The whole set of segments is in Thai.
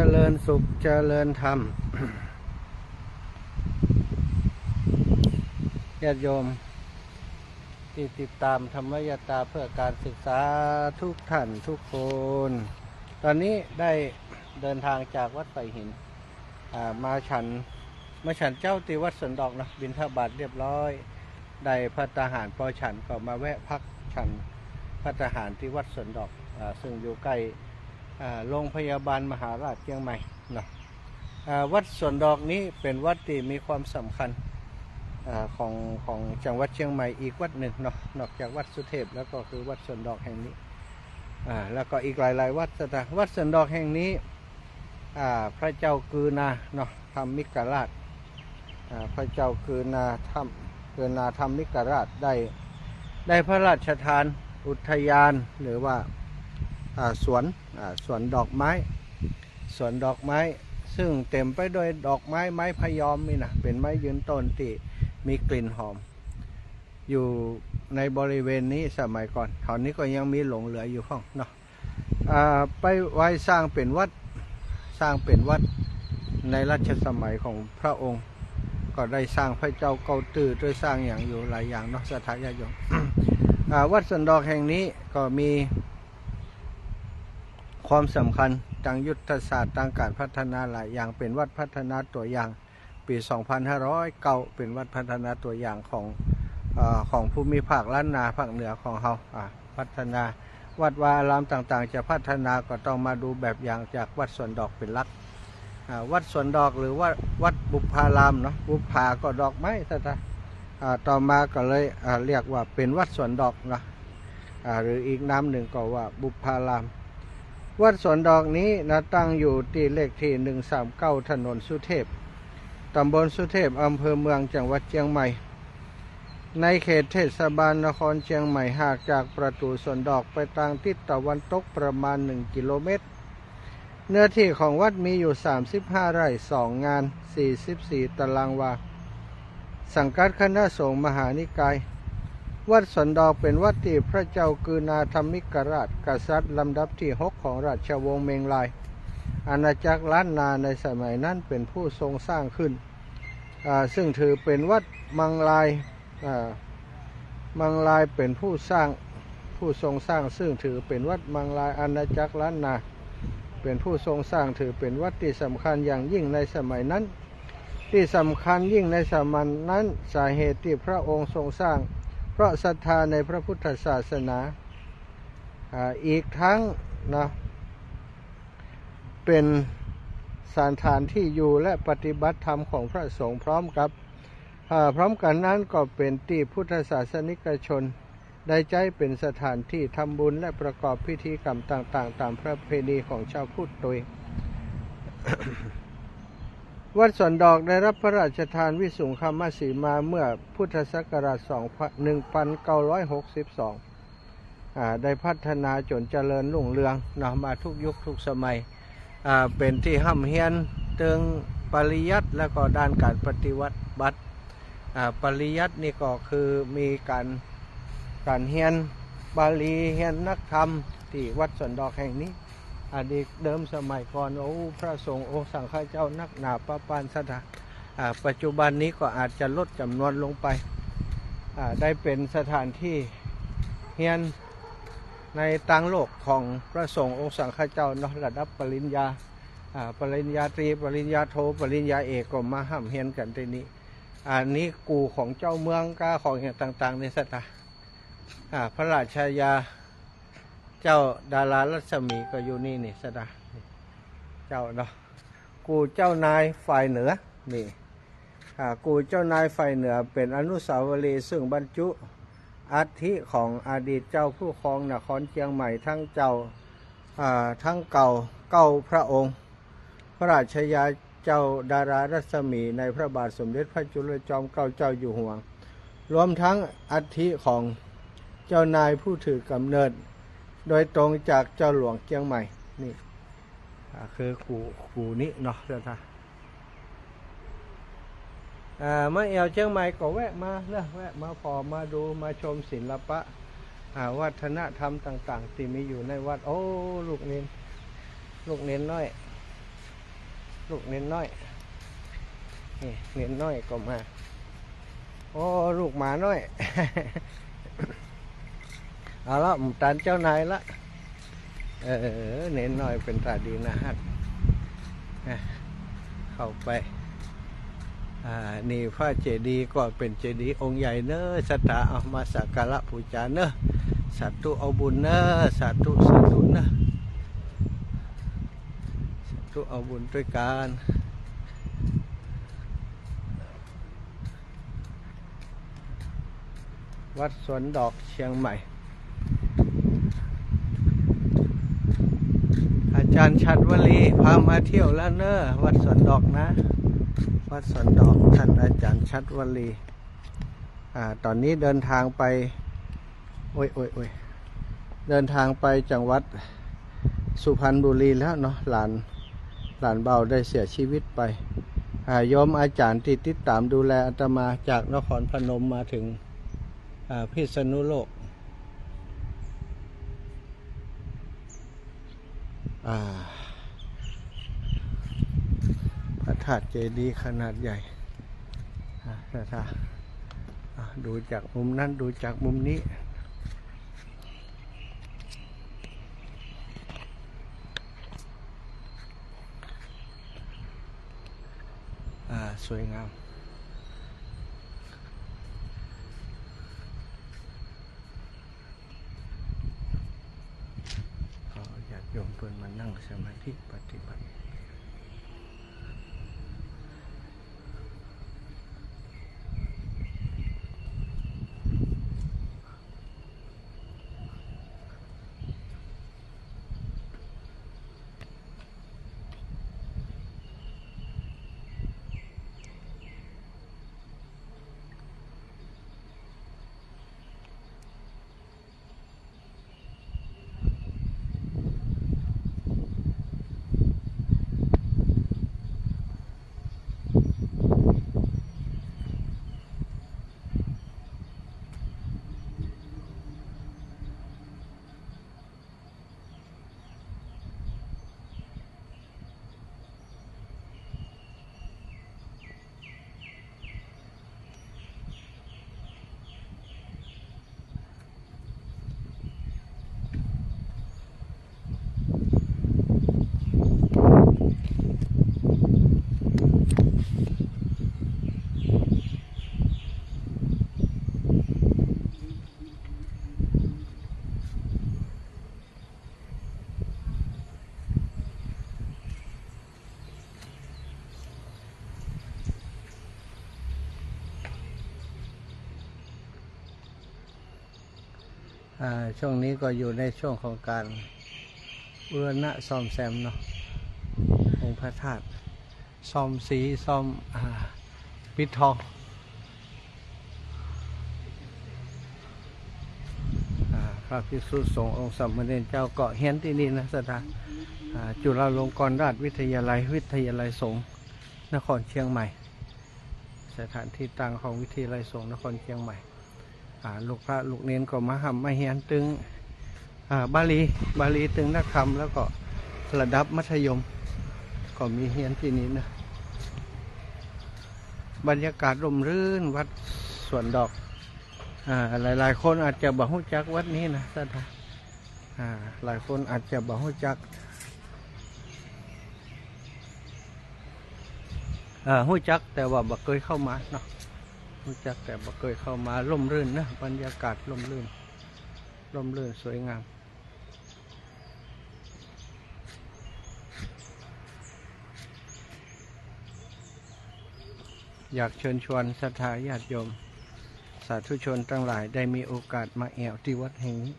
จริญสุขเจริญธรรมญาติโยมที่ติดตามธรรมยตาเพื่อการศึกษาทุกท่านทุกคน ตอนนี้ได้เดินทางจากวัดไผ่หิน มาฉันมาฉันเจ้าตีวัดสนดอกนะบินทบาทเรียบร้อย ได้พัตตาหารพอฉันก็มาแวะพักฉันพัตตาหารที่วัดสนดอกอซึ่งอยู่ใกล้ โรงพยาบาลมหาราชเชียงใหม่เนาะวัดสวนดอกนี้เป็นวัดที่มีความสำคัญอของของจังหวัดเชียงใหม่อีกวัดหนึ่งเนาะนอกจากวัดสุเทพแล้วก็คือวัดสวนดอกแห่งนี้แล้วก็อีกหลาย ๆ วัดต่างวัดสวนดอกแห่งนี้พระเจ้ากือนาเนาะทำมิกราชพระเจ้ากือนาทำกือนาทำมิกราชได้ได้พระราชทานอุทยานหรือว่า สวนสวนดอกไม้ สวนดอกไม้ ซึ่งเต็มไปด้วยดอกไม้ไม้พยอมนี่นะเป็นไม้ยืนต้นที่มีกลิ่นหอม อยู่ในบริเวณนี้สมัยก่อนตอนนี้ก็ยังมีหลงเหลืออยู่ห้องเนาะไปไว้สร้างเป็นวัดสร้างเป็นวัดในรัชสมัยของพระองค์ ก็ได้สร้างพระเจ้าเกาตื้อด้วยสร้างอย่างอยู่หลายอย่างเนาะสถานญาติโยมอ่าวัดสันดอกแห่งนี้ก็มี ความสำคัญทางยุทธศาสตร์ทางการพัฒนาหลายอย่างเป็นวัดพัฒนาตัวอย่างปี 2509 เป็นวัดพัฒนาตัวอย่างของอของภูมิภาคล้านนาภาคเหนือของเราอ่าพัฒนาวัดวาอารามต่างๆ จะพัฒนาก็ต้องมาดูแบบอย่างจากวัดสวนดอกเป็นหลักวัดสวนดอกหรือว่าวัดบุพารามเนาะบุพาก็ดอกไม้ซะนะอ่าต่อมาก็เลยเรียกว่าเป็นวัดสวนดอกนะอ่าหรืออีกน้ำหนึ่งก็ว่าบุพาราม วัดสวนดอกนี้นะตั้งอยู่ที่เลขที่ 139 ถนนสุเทพ ตำบลสุเทพ อำเภอเมืองจังหวัดเชียงใหม่ ในเขตเทศบาลนครเชียงใหม่หากจากประตูสวนดอกไปทางทิศตะวันตกประมาณ 1 กิโลเมตร เนื้อที่ของวัดมีอยู่ 35 ไร่ 2 งาน 44 ตารางวา สังกัดคณะสงฆ์มหานิกาย วัดสวนดอกเป็นวัดที่พระเจ้ากือนาธรรมิกราชกษัตริย์ลำดับที่6ของราชวงศ์เมงลาย อาณาจักรล้านนาในสมัยนั้นเป็นผู้ทรงสร้างขึ้น ซึ่งถือเป็นวัดมังลายมังลายเป็นผู้สร้างผู้ทรงสร้าง ซึ่งถือเป็นวัดมังลายอาณาจักรล้านนา เป็นผู้ทรงสร้างถือเป็นวัดที่สำคัญอย่างยิ่งในสมัยนั้น ที่สำคัญยิ่งในสมัยนั้นสาเหตุที่พระองค์ทรงสร้าง เพราะศรัทธาในพระพุทธศาสนาอ่าอีกทั้งนะเป็นสถานที่อยู่และปฏิบัติธรรมของพระสงฆ์พร้อมกับอ่าพร้อมกันนั้นก็เป็นที่พุทธศาสนิกชน ได้ใจเป็นสถานที่ทำบุญและประกอบพิธีกรรมต่าง ๆ ตามประเพณีของชาวพุทธโดย วัดสวนดอกได้รับพระราชทานวิสุงคามสีมาเมื่อพุทธศักราช1962 ได้พัฒนาจนเจริญรุ่งเรืองนะมาทุกยุคทุกสมัย เป็นที่ห้ำเฮียนเติงปริยัติและก็ด้านการปฏิวัติบัตรปริยัตินี่ก็คือมีการการเฮียนบาลีเฮียนนักธรรมที่วัดสวนดอกแห่งนี้ อดีตเดิมสมัยก่อนโอ้พระสงฆ์โอ้สังฆเจ้านักหนาประปานสถานปัจจุบันนี้ก็อาจจะลดจำนวนลงไปได้เป็นสถานที่เฮียนในต่างโลกของพระสงฆ์องค์สังฆเจ้าเนาะระดับปริญญาปริญญาตรีปริญญาโทปริญญาเอกก็มาห้ามเฮียนกันที่นี้อันนี้กูของเจ้าเมืองกาของอย่างต่างๆในสถานอ่าพระราชายา เจ้าดารารัศมีก็อยู่นี่นี่สดาเจ้าเนาะกูเจ้านายฝ่ายเหนือนี่อ่ากูเจ้านายฝ่ายเหนือเป็นอนุสาวรีย์ซึ่งบรรจุอัฐิของอดีตเจ้าผู้ครองนครเชียงใหม่ทั้งเจ้าอ่าทั้งเก่าเก้าพระองค์ พระราชยาเจ้าดารารัศมีในพระบาทสมเด็จพระจุลจอมเกล้าเจ้าอยู่หัวรวมทั้งอัฐิของเจ้านายผู้ถือกำเนิด โดยตรงจากเจ้าหลวงเชียงใหม่ นี่คือกูกูนี้เนาะเจ้าท่าอ่ามาเอวเชียงใหม่ก็แวะมาเนะแวะมาพอมาดูมาชมศิลปะวัฒนธรรมต่าง ๆ ที่มีอยู่ในวัด โอ้ลูกเน้นลูกเน้นน้อย ลูกเน้นน้อยนี่เน้นน้อยก็มา โอ้ลูกหมาน้อย เอาละหมตันเจ้านายละ เออ เน้นหน้อยเป็นตาดีนะฮะเข้าไป อ่า นี่พระเจดีย์ก็เป็นเจดีย์องค์ใหญ่เนอะสตาเอามาสักการะบูชาเนอะสาธุเอาบุญเนอะสาธุสาธุเนอะสาธุเอาบุญด้วยกันวัดสวนดอกเชียงใหม่ อาจารย์ชัดวลีพามาเที่ยวแล้วเนอะวัดสวนดอกนะ วัดสวนดอกท่านอาจารย์ชัดวลีอ่าตอนนี้เดินทางไปโอ้ยโอ้ยโอ้ยเดินทางไปจังหวัดสุพรรณบุรีแล้วเนาะหลานหลานเบาได้เสียชีวิตไปอ่าโยมอาจารย์ที่ติดตามดูแลอาตมาจากนครพนมมาถึงอ่าพิษณุโลก อ่า พระธาตุเจดีย์ขนาดใหญ่อ่าพระธาตุดูจากมุมนั้นดูจากมุมนี้อ่าสวยงาม ขอ อยากโยมเพิ่นมานั่งสมาธิปฏิบัติ ช่วงนี้ก็อยู่ในช่วงของการบูรณะซ่อมแซมเนาะองค์พระธาตุซ่อมสีซ่อมอปิดทองพระภิกษุสงฆ์องค์สมมาเนรเจ้าเกาะเฮียนที่นี่นะสถานจุฬาลงกรณราชวิทยาลัย วิทยาลัยสงฆ์นครเชียงใหม่ สถานที่ตั้งของวิทยาลัยสงฆ์นครเชียงใหม่ ลูกพระลูกเนนก็มาหำมาเฮียนตึงอ่าบาลีบาลีตึงนักธรรมแล้วก็ระดับมัธยม ก็มีเฮียนที่นี้นะบรรยากาศร่มรื่นวัดสวนดอกอ่าหลายๆคนอาจจะบ่ฮู้จักวัดนี้นะท่านอ่าหลายคนอาจจะบ่ฮู้จักอ่าฮู้จักแต่ว่าบ่เคยเข้ามาเนาะ รู้จักแต่บ่เคยเข้ามาร่มรื่นนะบรรยากาศร่มรื่นร่มรื่นสวยงามอยากเชิญชวนศรัทธาญาติโยม สาธุชนทั้งหลายได้มีโอกาสมาแอวที่วัดแห่งนี้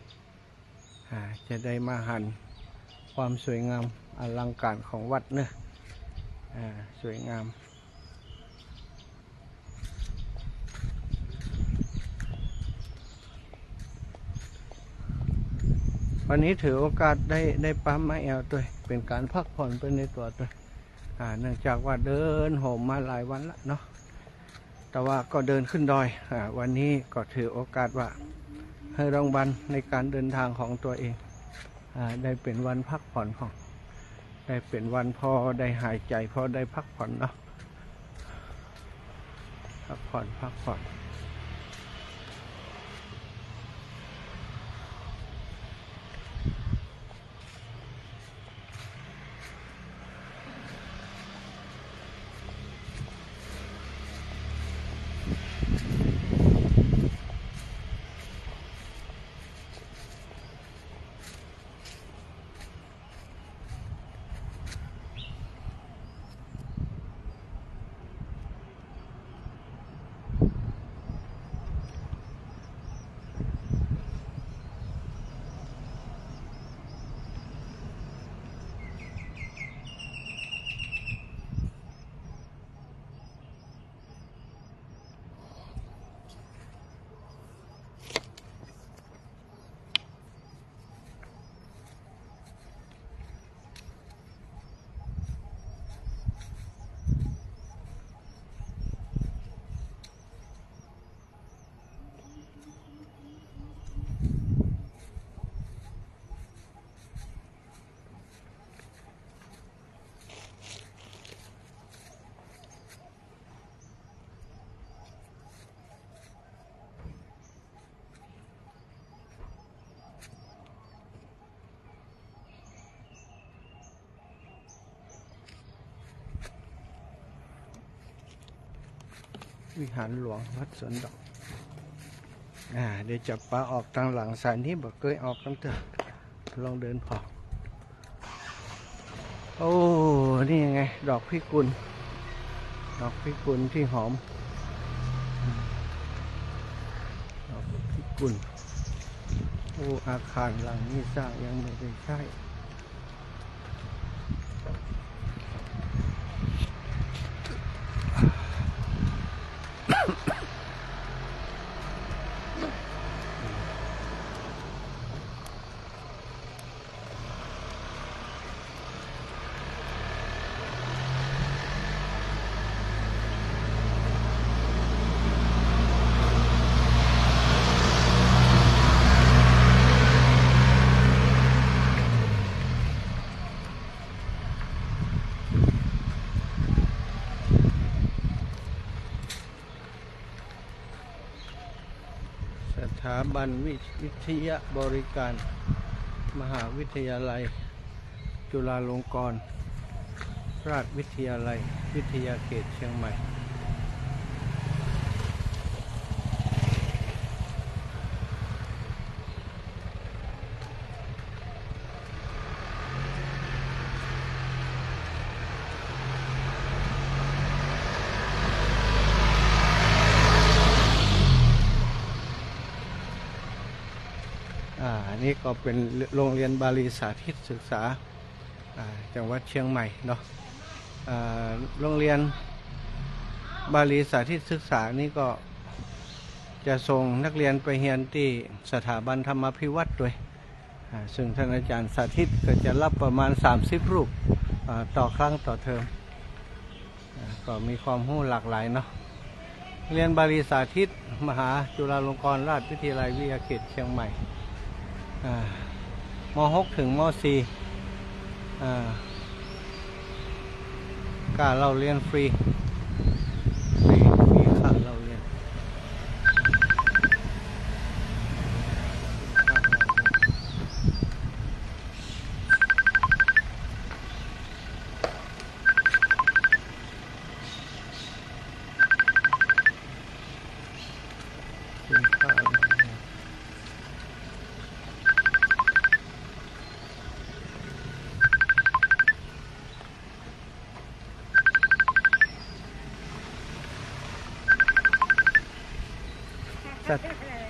จะได้มาหันความสวยงามอลังการของวัดเนอะสวยงาม วันนี้ถือโอกาสได้ได้ปั๊มมาแอลด้วย เป็นการพักผ่อนไปในตัวด้วยอ่าเนื่องจากว่าเดินโหมมาหลายวันละเนาะแต่ว่าก็เดินขึ้นดอยอาวันนี้ก็ถือโอกาสว่าให้รางวัลในการเดินทางของตัวเองอาได้เป็นวันพักผ่อนของ ได้เป็นวันพอได้หายใจพอได้พักผ่อนเนาะพักผ่อนพักผ่อน วิหารหลวงวัดสวนดอก อ่า เดี๋ยวจะปลาออกทางหลังสายนี้บอกเคยออกกันเถอะลองเดินพอโอ้ นี่ยังไง ดอกพิกุล ดอกพิกุลที่หอม ดอกพิกุล โอ้ อาคารหลังนี้สร้างยังไม่ได้ใช่ บันวิวทยาบริการ มหาวิทยาลัย จุฬาลงกรณราชวิทยาลัย วิทยาเขตเชียงใหม่ นนี้ก็เป็นโรงเรียนบาลีสาธิตศึกษาจังหวัดเชียงใหม่เนาะโรงเรียนบาลีสาธิตศึกษานี่ก็จะส่งนักเรียนไปเรียนที่สถาบันธรรมพิวัตรด้วย ซึ่งท่านอาจารย์สาธิตก็จะรับประมาณ 30 รูปต่อครั้งต่อเทอมอก็มีความรู้หลากหลายเนาะ เรียนบาลีสาธิต มหาจุฬาลงกรณราชวิทยาลัยวิทยาเขตเชียงใหม่ มหกถึงมสี่อ่ารเราเรียนฟรี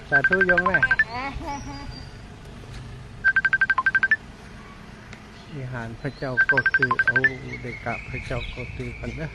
สาธุยงแม่วิหารพระเจ้าโกตือเอาเด็กกราบพระเจ้าโกตือกันเนอะ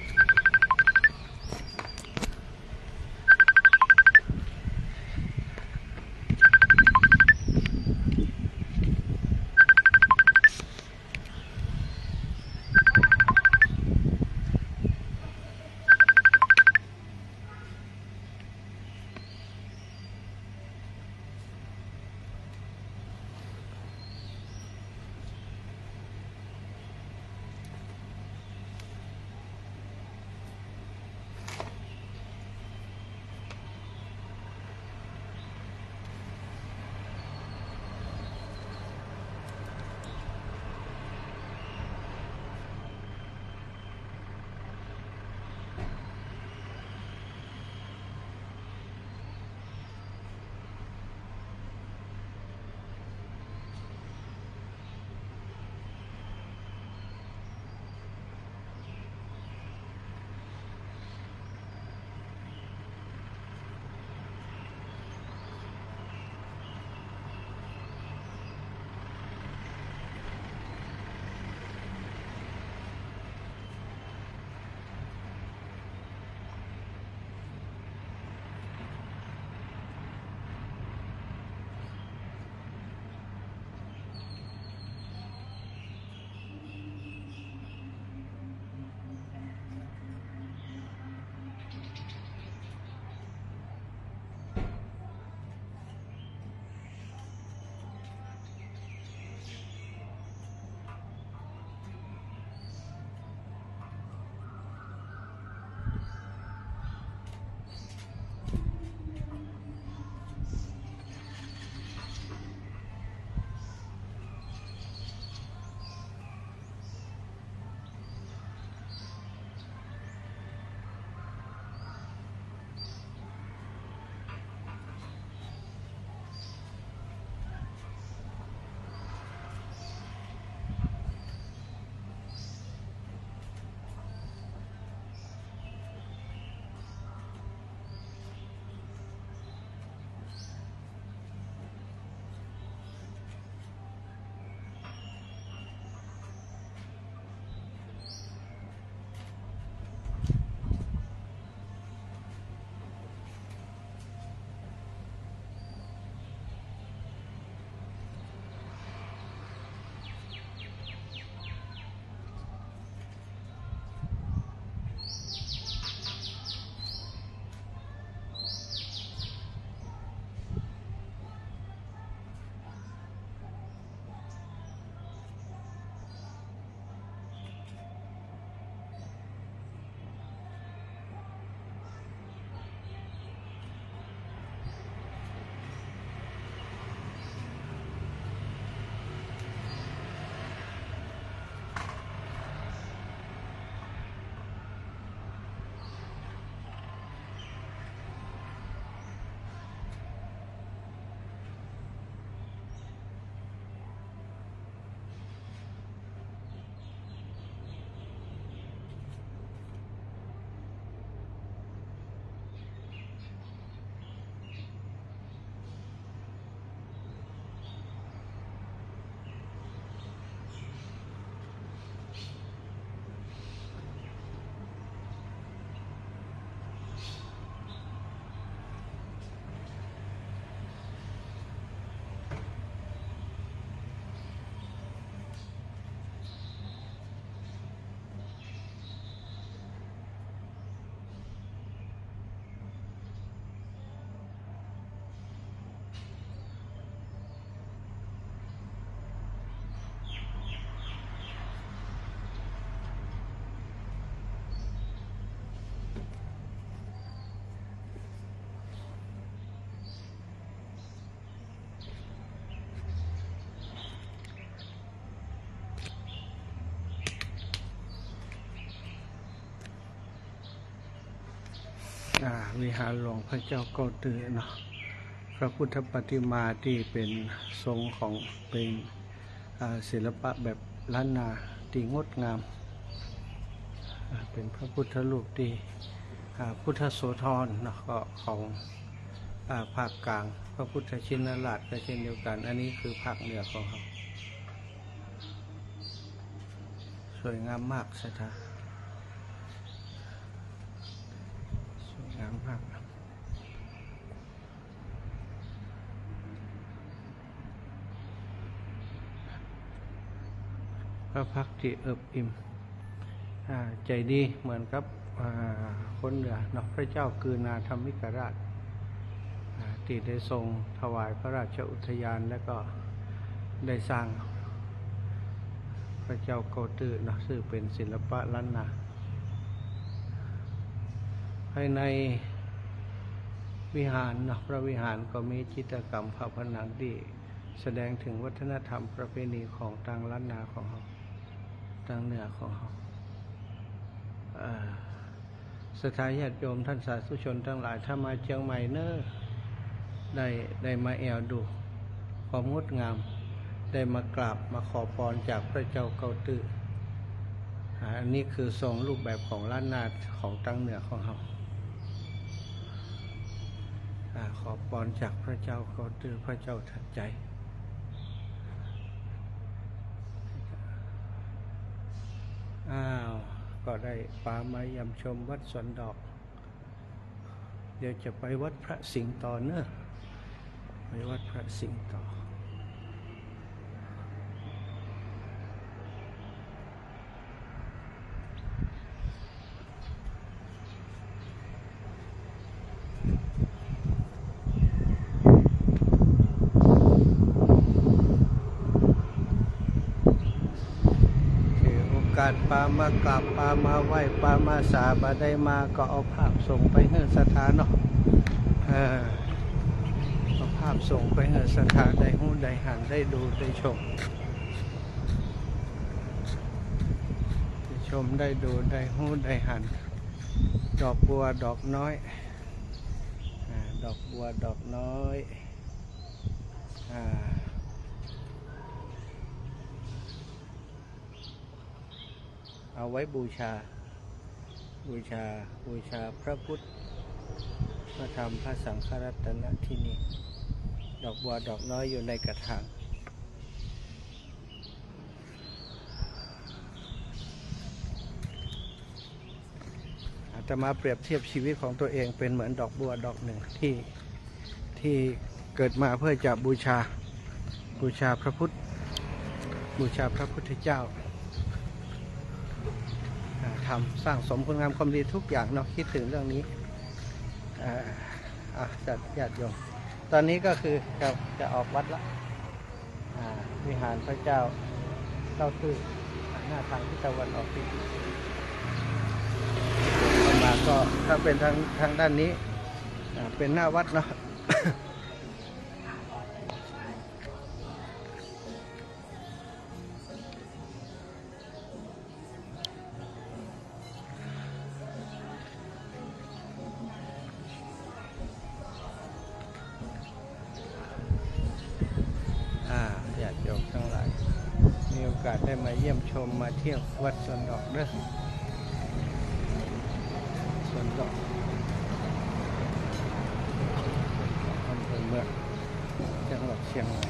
่าวิหารหลวงพระเจ้าเกาตือเนาะพระพุทธปฏิมาที่เป็นทรงของเป็นศิลปะแบบล้านนาที่งดงาม เป็นพระพุทธรูปที่พุทธโสธรเนาะก็ของภาคกลาง พระพุทธชินราชก็เช่นเดียวกัน อันนี้คือภาคเหนือของเขาสวยงามมากสถาน สวยงมากพระพักตร์ที่เอิบอิ่มใจดีเหมือนกับคนเหนือเนาะพระเจ้ากือนาธรรมิกราชที่ได้ทรงถวายพระราชอุทยานและก็ได้สร้างพระเจ้าเกตือเนาะซึ่งเป็นศิลปะล้านนา ภายในวิหารนะพระวิหารก็มีจิตรกรรมฝาผนังที่แสดงถึงวัฒนธรรมประเพณีของทางล้านนาของเขาทางเหนือของเขาเอ่อสถานญาติโยมท่านสาธุชนทั้งหลาย ถ้ามาเชียงใหม่เนอะได้ได้มาแอวดู ความงดงาม ได้มากราบมาขอพรจากพระเจ้าเกาตืออ่าอันนี้คือทรงรูปแบบของล้านนาของทางเหนือของเขา ขอพรจากพระเจ้าเกาตือพระเจ้าทัดใจ อ้าว ก็ได้ปามายำชมวัดสวนดอก เดี๋ยวจะไปวัดพระสิงห์ต่อเนอะไปวัดพระสิงห์ต่อ ถือโอ กาสปามากราบปามาไหว้ปามาสาบาได้มาก็เอาภาพส่งไปให้สถานเนาะเอาภาพส่งไปให้สถานได้หูได้หันได้ดูได้ชมได้ชมได้ดูได้หูได้หัน ดอกบัวดอกน้อยอดอกบัวดอกน้อยอ่า เอาไว้บูชา บูชา บูชาพระพุทธ พระธรรม พระสังฆรัตนะที่นี่ ดอกบัวดอกน้อยอยู่ในกระถางอาตมาเปรียบเทียบชีวิตของตัวเองเป็นเหมือนดอกบัวดอกหนึ่งที่ที่เกิดมาเพื่อจะบูชา บูชาพระพุทธ บูชาพระพุทธเจ้า อ่าทำสร้างสมคุณงามความดีทุกอย่างเนาะคิดถึงเรื่องนี้อ่าอะจัดญาติโยมตอนนี้ก็คือจะจะออกวัดละวิหารพระเจ้าเต้าตื้อหน้าทางทิศตะวันออกที่เข้ามาก็ถ้าเป็นทางทางด้านนี้เป็นหน้าวัดเนาะ เที่ยววัดสวนดอกเด้อสวนดอกอำเภอเมืองจังหวัดเชียงใหม่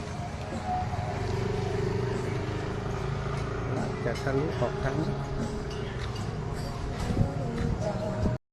หลังจากทะลุออกทั้ง